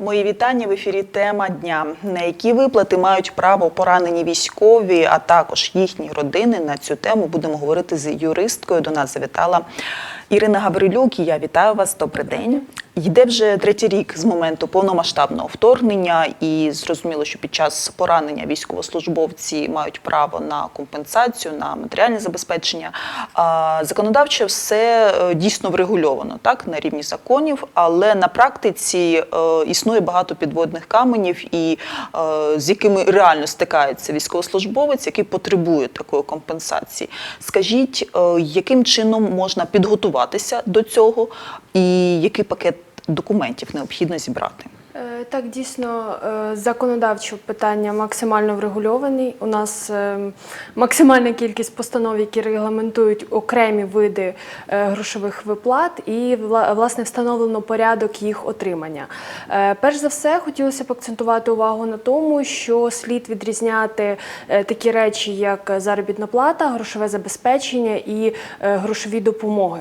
Мої вітання в ефірі. Тема дня. На які виплати мають право поранені військові, а також їхні родини. На цю тему будемо говорити з юристкою. До нас завітала Ірина Гаврилюк. Я вітаю вас. Добрий день. Йде вже третій рік з моменту повномасштабного вторгнення, і зрозуміло, що під час поранення військовослужбовці мають право на компенсацію, на матеріальне забезпечення. А, Законодавчо все е, дійсно врегульовано так на рівні законів, але на практиці е, існує багато підводних каменів, і е, з якими реально стикається військовослужбовець, який потребує такої компенсації. Скажіть, яким чином можна підготуватися до цього, і який пакет документів необхідно зібрати? Е, Так, дійсно, е, законодавчо питання максимально врегульовані. У нас е, максимальна кількість постанов, які регламентують окремі види грошових виплат, і вла- власне встановлено порядок їх отримання. Перш за все, хотілося б акцентувати увагу на тому, що слід відрізняти такі речі, як заробітна плата, грошове забезпечення і грошові допомоги.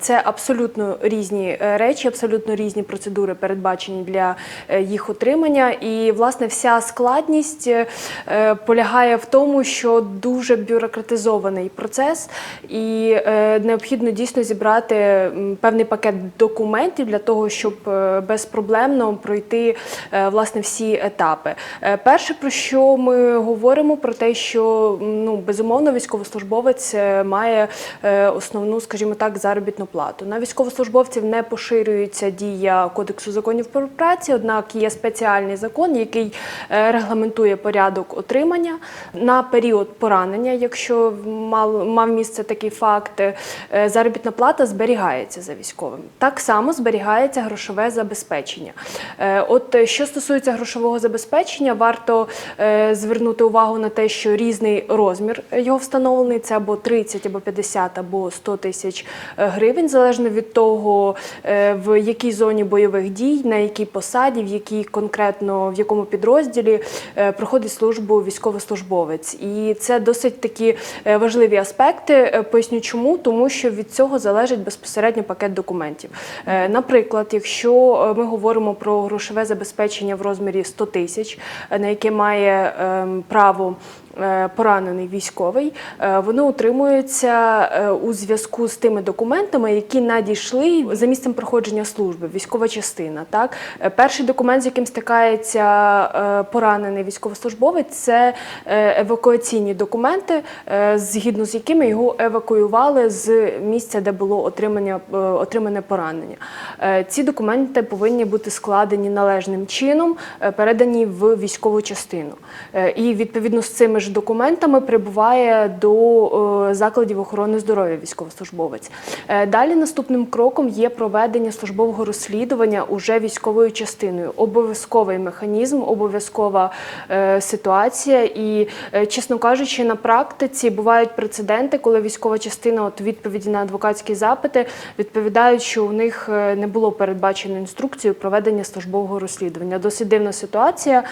Це абсолютно різні речі, абсолютно різні процедури передбачені для е, їх отримання. І власне вся складність е, полягає в тому, що дуже бюрократизований процес, і е, необхідно дійсно зібрати певний пакет документів для того, щоб безпроблемно пройти власне всі етапи. Перше, про що ми говоримо, про те, що ну безумовно військовослужбовець має основну, скажімо так, заробітну плату. На військовослужбовців не поширюється дія кодексу законів про працю, однак є спеціальний закон, який е, регламентує порядок отримання на період поранення. Якщо мав, місце такий факт, е, заробітна плата зберігається за військовим. Так само зберігається грошове забезпечення. Е, От що стосується грошового забезпечення, варто звернути увагу на те, що різний розмір його встановлений це або 30, або 50, або 100 тисяч гривень, залежно від того, в якій зоні бойових дій, на якій посаді, в якій конкретно в якому підрозділі е, проходить службу військовослужбовець. І це досить такі е, важливі аспекти. Е, Поясню чому, тому що від цього залежить безпосередньо пакет документів. Наприклад, якщо ми говоримо про грошове забезпечення в розмірі 100 тисяч, на яке має ем, право поранений військовий, е, воно утримується е, у зв'язку з тими документами, які надійшли за місцем проходження служби, військова частина. Так, Е, перший документ, з яким стикається е, поранений військовослужбовець, це е, евакуаційні документи, е, згідно з якими його евакуювали з місця, де було отримання, е, отримане поранення. Е, Ці документи повинні бути складені належним чином, е, передані в військову частину. Е, І відповідно з цими ж документами прибуває до е, закладів охорони здоров'я військовослужбовець. Е, Далі наступним кроком є проведення службового розслідування уже військовою частиною. Обов'язковий механізм, обов'язкова е, ситуація. І, чесно кажучи, на практиці бувають прецеденти, коли військова частина от відповіді на адвокатські запити відповідають, що у них не було передбачено інструкцію проведення службового розслідування. Досить дивна ситуація,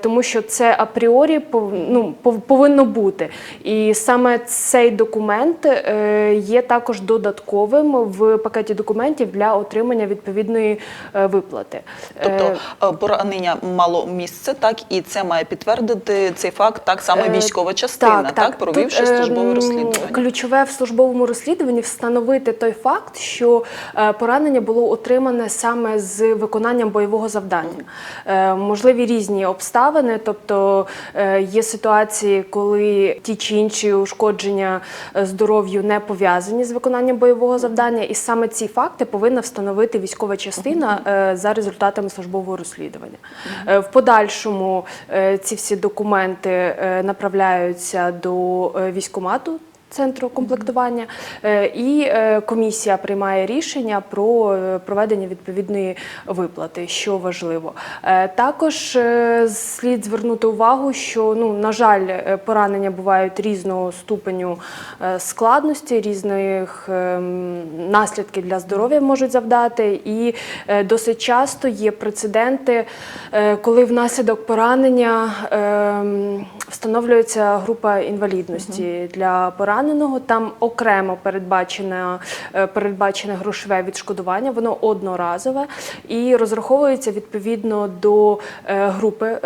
тому що це апріорі ну, повинно бути. І саме цей документ е, є також додатковим в пакеті документів для отримання відповідної е, виплати. Тобто Е, поранення мало місце, так і це має підтвердити цей факт так само Е, військова частина, так, провівши Тут, службове розслідування. Ключове в службовому розслідуванні встановити той факт, що поранення було отримане саме з виконанням бойового завдання. Можливі різні обставини, тобто є ситуації, коли ті чи інші ушкодження е, здоров'ю не пов'язані з виконанням бойового завдання, і саме ці факти повинна встановити військова частина е, за результатами службового розслідування. Е, В подальшому ці всі документи направляються до військомату. Центру комплектування Е, і е, комісія приймає рішення про е, проведення відповідної виплати, що важливо. Також слід звернути увагу, що ну на жаль, поранення бувають різного ступеню складності, різних ем, наслідків для здоров'я можуть завдати, і досить часто є прецеденти, коли внаслідок поранення ем, встановлюється група інвалідності для пораненого. Там окремо передбачене, е, передбачене грошове відшкодування, воно одноразове і розраховується відповідно до е, групи.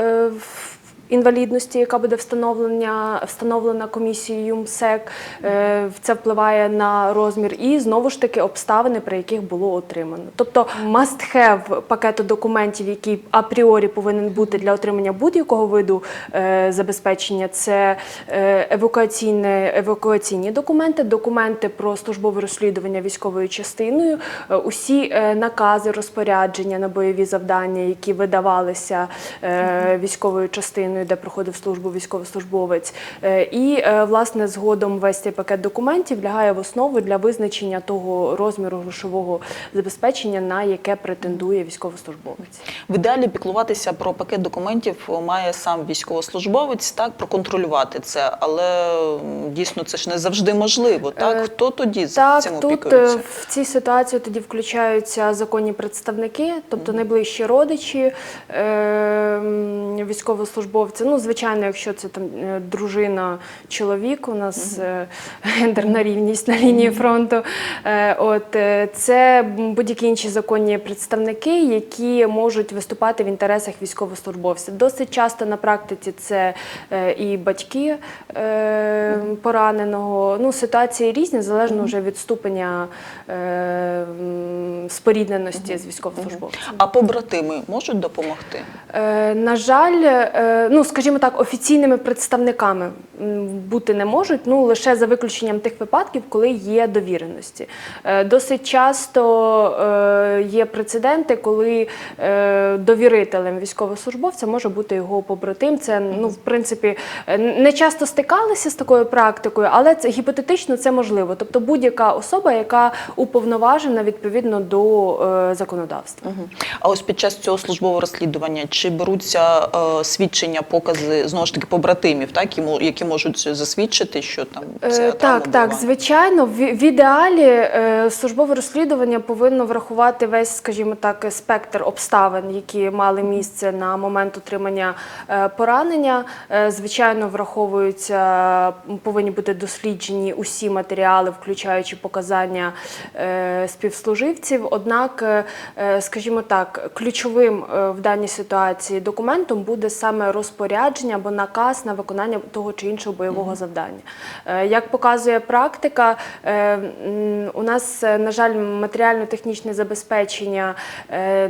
Інвалідності, яка буде встановлення встановлена комісією МСЕК, Е, це впливає на розмір і знову ж таки обставини, при яких було отримано. Тобто must have пакету документів, який апріорі повинен бути для отримання будь-якого виду е, забезпечення, це е, евакуаційне, евакуаційні документи, документи про службове розслідування військовою частиною, усі накази, розпорядження на бойові завдання, які видавалися військовою частиною, де проходив службу військовослужбовець. Е, І е, власне згодом весь цей пакет документів лягає в основу для визначення того розміру грошового забезпечення, на яке претендує військовослужбовець. В ідеалі піклуватися про пакет документів має сам військовослужбовець, так проконтролювати це, але дійсно це ж не завжди можливо. Так Е, хто тоді Так, цим тут опікується? в цій ситуації тоді включаються законні представники, тобто найближчі родичі е, м. Ну, звичайно, якщо це там е, дружина, чоловік, у нас е, гендерна рівність на лінії фронту. Е, От це будь-які інші законні представники, які можуть виступати в інтересах військовослужбовця. Досить часто на практиці це і батьки пораненого. Ну, ситуації різні, залежно вже від ступеня спорідненості з військовослужбовцем. А побратими можуть допомогти? На жаль, е, ну скажімо так, офіційними представниками бути не можуть, ну лише за виключенням тих випадків, коли є довіреності. Е, Досить часто е, є прецеденти, коли е, довірителем військовослужбовця може бути його побратим. Це ну в принципі не часто стикалися з такою практикою, але це гіпотетично це можливо. Тобто будь-яка особа, яка уповноважена відповідно до законодавства. А ось під час цього службового розслідування чи беруться свідчення, покази знову ж таки побратимів, так які, мо- які можуть засвідчити, що там Е, ця Так, травма так, звичайно, в, в ідеалі е, службове розслідування повинно врахувати весь, скажімо так, спектр обставин, які мали місце на момент отримання е, поранення. Е, звичайно, враховуються, повинні бути досліджені усі матеріали, включаючи показання е, співслуживців. Однак, скажімо так, ключовим е, в даній ситуації документом буде саме розпорядження або наказ на виконання того чи іншого бойового завдання. Е, Як показує практика, е, у нас, е, на жаль, матеріально-технічне забезпечення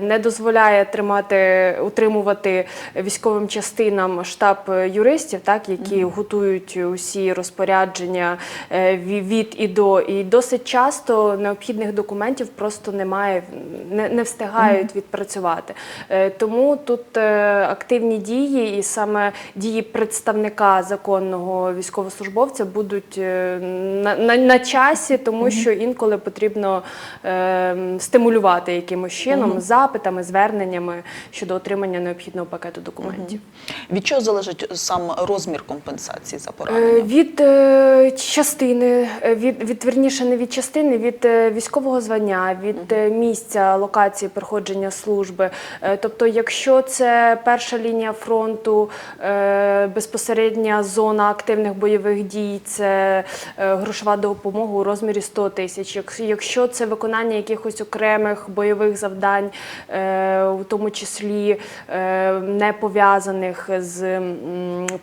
не дозволяє тримати, утримувати військовим частинам штаб юристів, так, які готують усі розпорядження від і до. І досить часто необхідних документів просто немає, не, не встигають відпрацювати. Тому тут активні дії і саме дії представника законного військовослужбовця будуть е, на, на, на часі, тому що інколи потрібно е, стимулювати якимось чином запитами, зверненнями щодо отримання необхідного пакету документів. Від чого залежить сам розмір компенсації за Е. Від е, частини, е, від, від верніше не від частини, від е, військового звання, від е, місця локації проходження служби. Е, Тобто, якщо це перша лінія фронту, е, безпосередня зона активних бойових дій, це е, грошова допомога у розмірі 100 тисяч. Якщо це виконання якихось окремих бойових завдань, е, у тому числі е, не пов'язаних з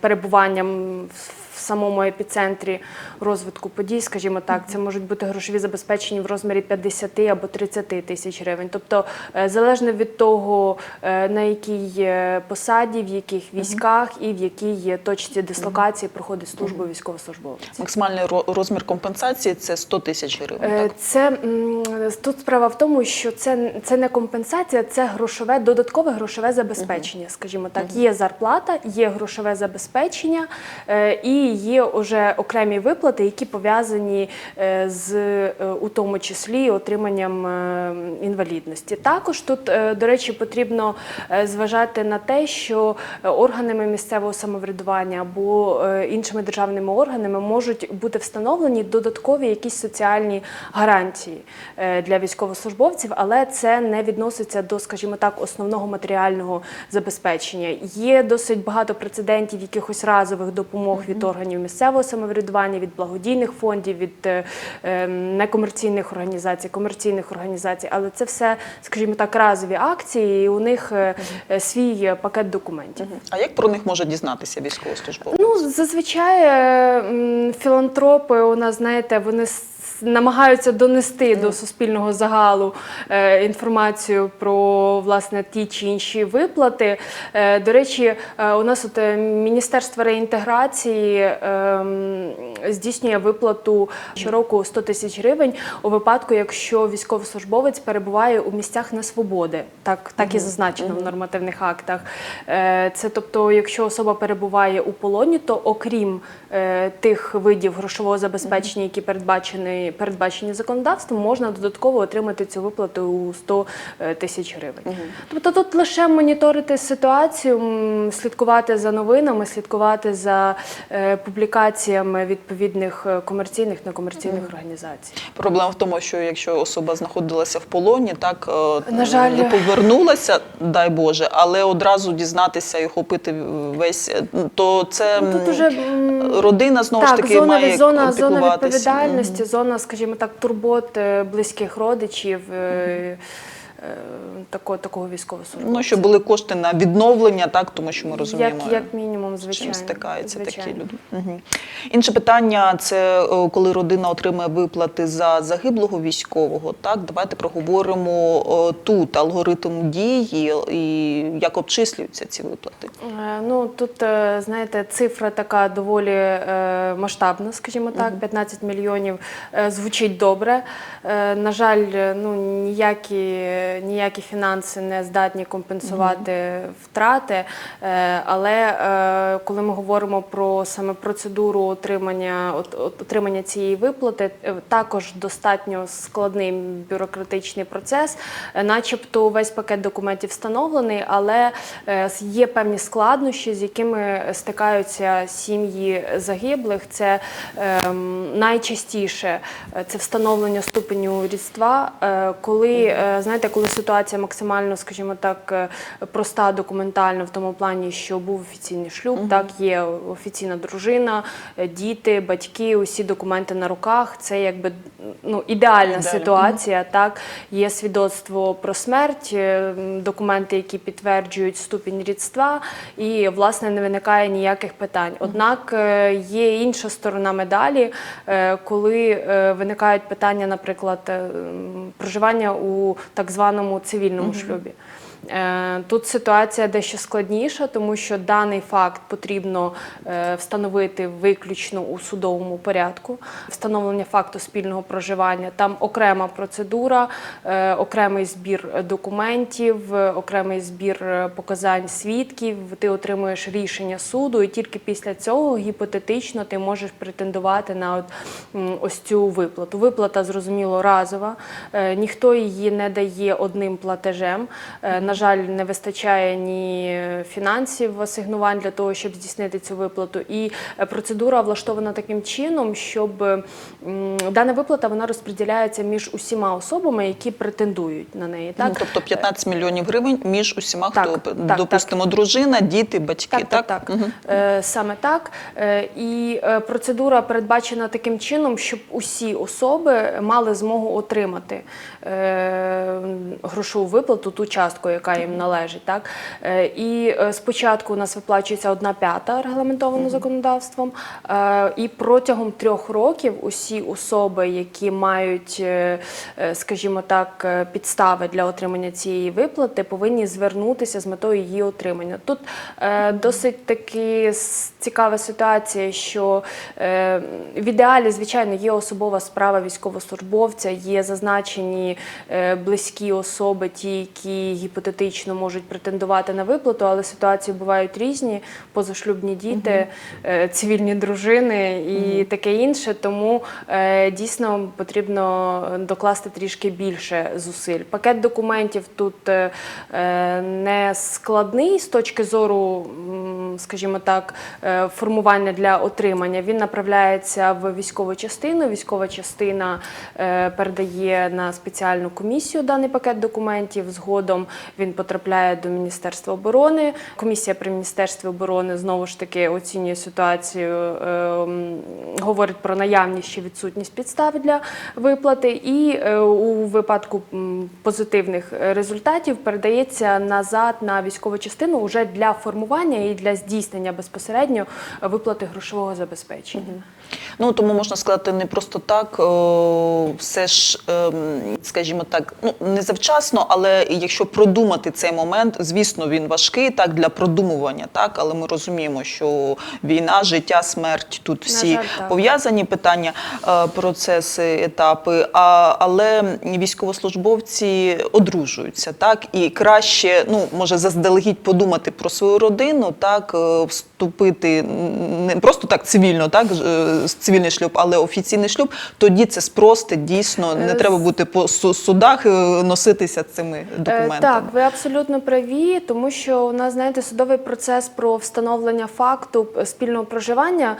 перебуванням в самому епіцентрі розвитку подій, скажімо так, це можуть бути грошові забезпечення в розмірі 50 або 30 тисяч гривень. Тобто, е, залежно від того, е, на якій е, посаді, в яких військах і в якій точці дислокації проходить службу військовослужбовець. Максимальний розмір компенсації це 100 тисяч гривень. Так? Це тут справа в тому, що це, це не компенсація, це грошове додаткове грошове забезпечення. Скажімо так, є зарплата, є грошове забезпечення, і є вже окремі виплати, які пов'язані е, з е, у тому числі отриманням е, інвалідності. Також тут, до речі, потрібно зважати на те, що органами місцевого самоврядування або іншими державними органами можуть бути встановлені додаткові якісь соціальні гарантії для військовослужбовців, але це не відноситься до, скажімо так, основного матеріального забезпечення. Є досить багато прецедентів якихось разових допомог від органів місцевого самоврядування, від благодійних фондів, від е, е, некомерційних організацій, комерційних організацій, але це все, скажімо так, разові акції, і у них е, е, свій пакет документів. А як про них може дізнатися військовослужбовець? Ну, зазвичай філантропи у нас, знаєте, вони намагаються донести до суспільного загалу е, інформацію про власне ті чи інші виплати. Е, до речі, е, у нас от Міністерство реінтеграції е, здійснює виплату щороку 100 тисяч гривень у випадку, якщо військовослужбовець перебуває у місцях несвободи. Так, так і зазначено в нормативних актах. Це тобто, якщо особа перебуває у полоні, то окрім тих видів грошового забезпечення, які передбачені, передбачені законодавством, можна додатково отримати цю виплату у 100 е, тисяч гривень. Тобто тут лише моніторити ситуацію, слідкувати за новинами, слідкувати за е, публікаціями відповідних е, комерційних некомерційних організацій. Проблема в тому, що якщо особа знаходилася в полоні, так На жаль. не повернулася, дай Боже, але одразу дізнатися і охопити весь, е, то це Ну, тут уже, родина знову ж таки зона, має зона, зона відповідальності, зона, скажімо так, турбот е, близьких родичів. Е, Такого, такого військовослужбовця. Ну, щоб були кошти на відновлення, так, тому що ми розуміємо. як, як мінімум, звичайно. чим стикаються такі люди. Угу. Інше питання це е, коли родина отримує виплати за загиблого військового. Так, давайте проговоримо е, тут алгоритм дії і як обчислюються ці виплати. Ну тут знаєте, цифра така доволі масштабна, скажімо так, 15 мільйонів звучить добре. На жаль, ну ніякі, ніякі фінанси не здатні компенсувати втрати. Е, Але е, коли ми говоримо про саме процедуру отримання от- от- отримання цієї виплати, е, також достатньо складний бюрократичний процес, начебто весь пакет документів встановлений, але є певні складнощі, з якими стикаються сім'ї загиблих. Це ем, найчастіше це встановлення ступеню рідства, коли знаєте, коли ситуація максимально, скажімо так, е, проста документально в тому плані, що був офіційний шлюб, так є офіційна дружина, е, діти, батьки, усі документи на руках. Це якби ну ідеальна Ідеально. ситуація. Так є свідоцтво про смерть, е, документи, які підтверджують ступінь рідства, і власне не виникає ніяких питань. Однак є інша сторона медалі, коли виникають питання, наприклад, проживання у так званому цивільному шлюбі. Е, Тут ситуація дещо складніша, тому що даний факт потрібно е, встановити виключно у судовому порядку. Встановлення факту спільного проживання там окрема процедура, е, окремий збір документів, окремий збір показань свідків. Ти отримуєш рішення суду, і тільки після цього гіпотетично ти можеш претендувати на от, ось цю виплату. Виплата зрозуміло разова, ніхто її не дає одним платежем. На жаль, не вистачає ні фінансів асигнувань для того, щоб здійснити цю виплату. І е, процедура влаштована таким чином, щоб дана виплата вона розподіляється між усіма особами, які претендують на неї. Так? Ну, тобто 15 мільйонів гривень між усіма, Так, хто так, допустимо, дружина, діти, батьки. Так, так, так. Е, саме так. Е, і процедура передбачена таким чином, щоб усі особи мали змогу отримати грошову виплату, ту частку, яка їм належить. Так? Е, і е, спочатку у нас виплачується одна п'ята регламентовано законодавством. Е, і протягом трьох років усі особи, які мають, скажімо так, підстави для отримання цієї виплати, повинні звернутися з метою її отримання. Тут досить таки цікава ситуація, що в ідеалі, звичайно, є особова справа військовослужбовця, є зазначені близькі особи, ті, які гіпотетично можуть претендувати на виплату, але ситуації бувають різні: позашлюбні діти, е, цивільні дружини і таке інше. Тому е, дійсно потрібно докласти трішки більше зусиль. Пакет документів тут е, не складний з точки зору, скажімо так, формування для отримання. Він направляється в військову частину. Військова частина передає на спеціальну комісію даний пакет документів. Згодом він потрапляє до Міністерства оборони. Комісія при Міністерстві оборони знову ж таки оцінює ситуацію, е, говорить про наявність чи відсутність підстав для виплати, і е, у випадку позитивних результатів передається назад на військову частину уже для формування і для здійснення безпосередньо виплати грошового забезпечення. Ну тому можна сказати, не просто так, о, все ж, ем, скажімо так, ну не завчасно, але якщо продумати цей момент, звісно, він важкий так для продумування, так, але ми розуміємо, що війна, життя, смерть тут всі жаль, пов'язані питання, е, процеси, етапи. А, але військовослужбовці одружуються, так і краще, ну може заздалегідь подумати про свою родину, так е, вступити не просто так цивільно, так е, цивільний шлюб, але офіційний шлюб. Тоді це спростить дійсно. Не Е, треба бути по судах, е, носитися цими документами. Так, ви абсолютно праві, тому що у нас, знаєте, судовий процес про встановлення факту спільного проживання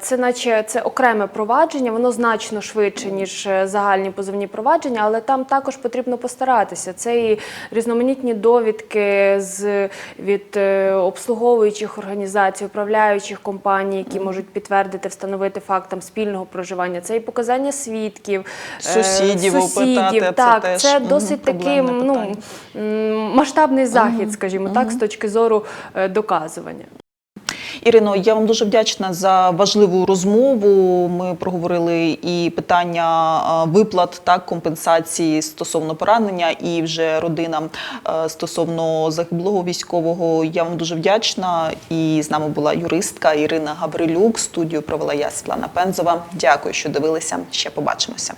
це наче це окреме провадження, воно значно швидше, ніж загальні позовні провадження, але там також потрібно постаратися. Це і різноманітні довідки з від обслуговуючих організацій, управляючих компаній, які можуть підтвердити, встановити факт там спільного проживання. Це і показання свідків, е, Сусідів опитати, це Так, теж, це досить такий ну, масштабний захід, скажімо так, з точки зору е, доказування. Ірино, я вам дуже вдячна за важливу розмову. Ми проговорили і питання виплат так компенсації стосовно поранення, і вже родинам е, стосовно загиблого військового. Я вам дуже вдячна. І з нами була юристка Ірина Гаврилюк. Студію провела я Світлана Пензова. Дякую, що дивилися. Ще побачимося.